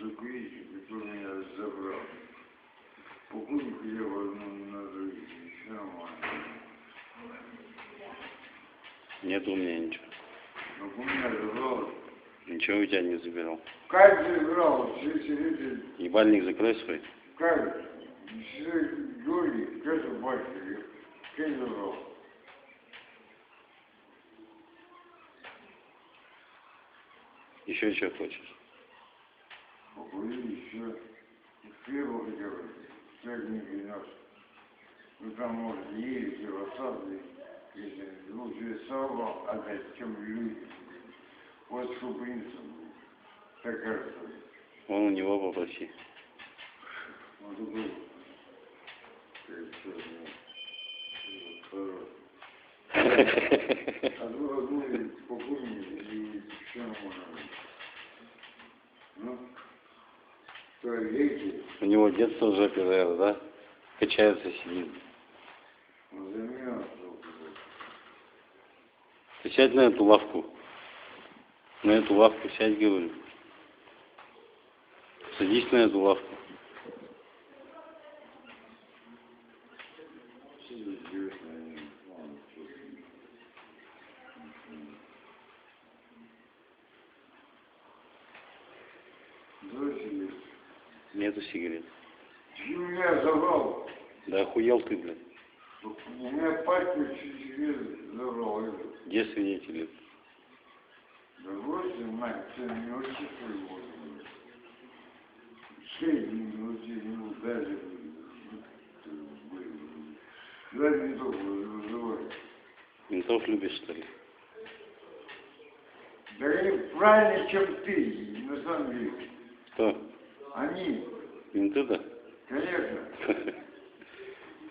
закурить, который меня забрал. Покурить я возьму на другие, все нормально. Нет у меня ничего. Но у меня забрал. Ничего у тебя не забирал. Как забрал? Все сидите, Ебальник закрой свой. как? Все Георгий, как батька? Как забрал? Еще что хочешь? Покурили, все. Хлеба хотя бы, принес. Ну там, может, ели, все рассадили. Если лучше сало отдать, чем люди. Вот что принцип. Так кажется. Вон у него попроси. Вот такой. Одну, одну и покурили, и все нормально. Ну, то видите, У него детство в жопе, наверное, да? Качается, сидит. Ты сядь на эту лавку. На эту лавку сядь, говорю. Садись на эту лавку. Нету сигарет. Ты меня забрал. Да охуел ты, блядь. У меня пачку чуть-чуть забрал. Где свидетели? Да бросьте, мать, ты не учитывай его. Шею не учи, не ударили. Да не только вызывай. Ментов любишь, что ли? Да они правильнее, чем ты, на самом деле. Кто? Они, Менты-то? Конечно,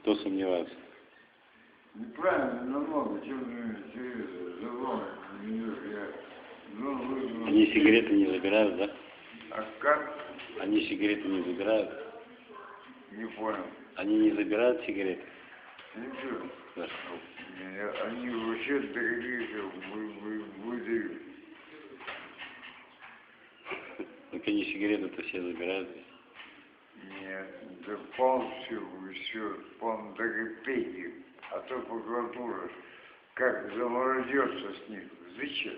Кто сомневается? неправильно намного, чем ты серьезно, забрал. Я, ну. Они сигареты не забирают, да? А как? Они сигареты не забирают. Не понял. Они не забирают сигареты. Ничего. Да. Не, Они вообще вы, выдают. Так они сигареты-то все забирают. Все, полно до копейки. А то прокуратура как заморозется с них. Зачем?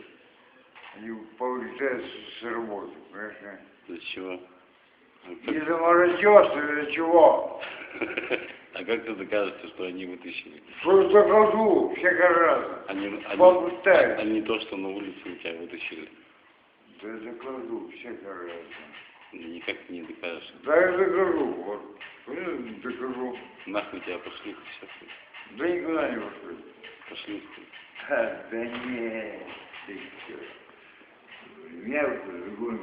Они повлетают с работы, понимаешь? а? Для чего? Не заморозется, для чего? А как ты докажешь, что они вытащили? Что докажу, всяко разно. Они, они, Побытают. они то, что на улице у тебя вытащили. Да докажу, всяко разно. Никак ты не докажешь. Да я докажу, вот. Понимаете, докажу. Нахуй тебя пошли, все. Да никуда не пошли. Пошли. Ха, да нет, ты чё. Мерку другой.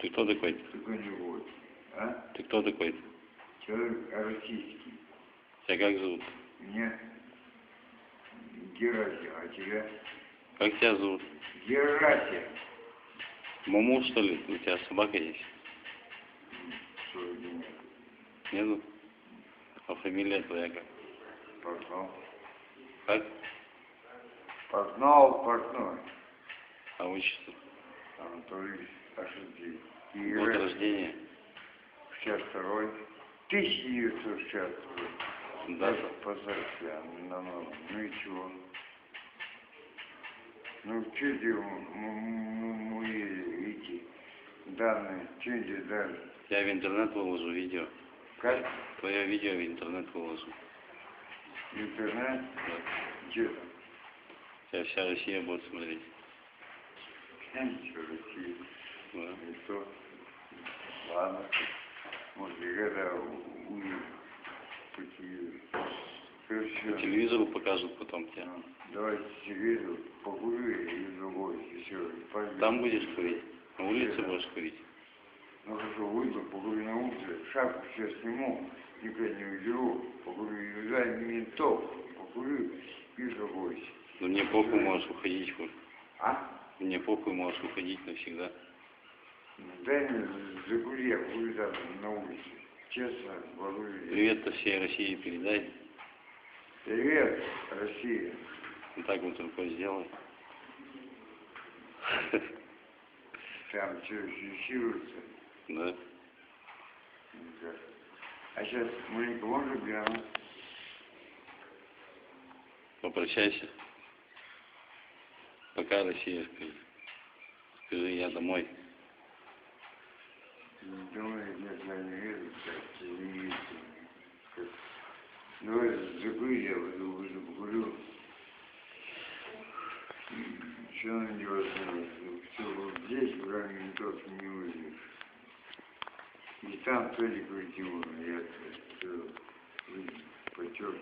Ты кто такой? Такой не будет. А? Ты кто такой? Человек российский. Тебя как зовут? Меня Герасим, а тебя? Как тебя зовут? Герасим. Маму, что ли? У тебя собака есть? Нету? А фамилия твоя как? Портнов. Как? Портнов, портной. А отчество? Анатолий Ашинский. Год рождения? 62 1962 Да. Это по записи, на новом. Ну и чего? Ну, что эти данные, тебе дали? Я в интернет выложу видео. Как? Твое видео в интернет выложу. Интернет? Да. Где там? Тебя вся Россия будет смотреть. Ничего, Россия. Да. И то. Ладно. Может, когда. Какие... По Хорошо. телевизору покажут потом тебя. Ну, Давайте сигарету покурю и другой, пойдем. Там будешь курить? На улице будешь курить? Ну хорошо, выйду, покурю на улице, шапку сейчас сниму, никуда не уберу, покурю за ментов, покурю и забойся. Да мне похуй можешь уходить хоть. А? Мне похуй можешь уходить навсегда. Дай мне закури, я курю там на улице. Честно, говорю. Привет-то всей России передай. Привет, Россия. Вот так вот рукой сделай. Что, фиксируется? Да. Да. А сейчас маленько можно глянуть? Попрощайся. Пока, Россия, скажи. Скажи, я домой. Думаю, я знаю, не верю, так, не видите. Ну, это я выйду, выйду, покурю. Что на него смотреть? здесь правильный тот не увидишь. И там только культивно, я это, это, это,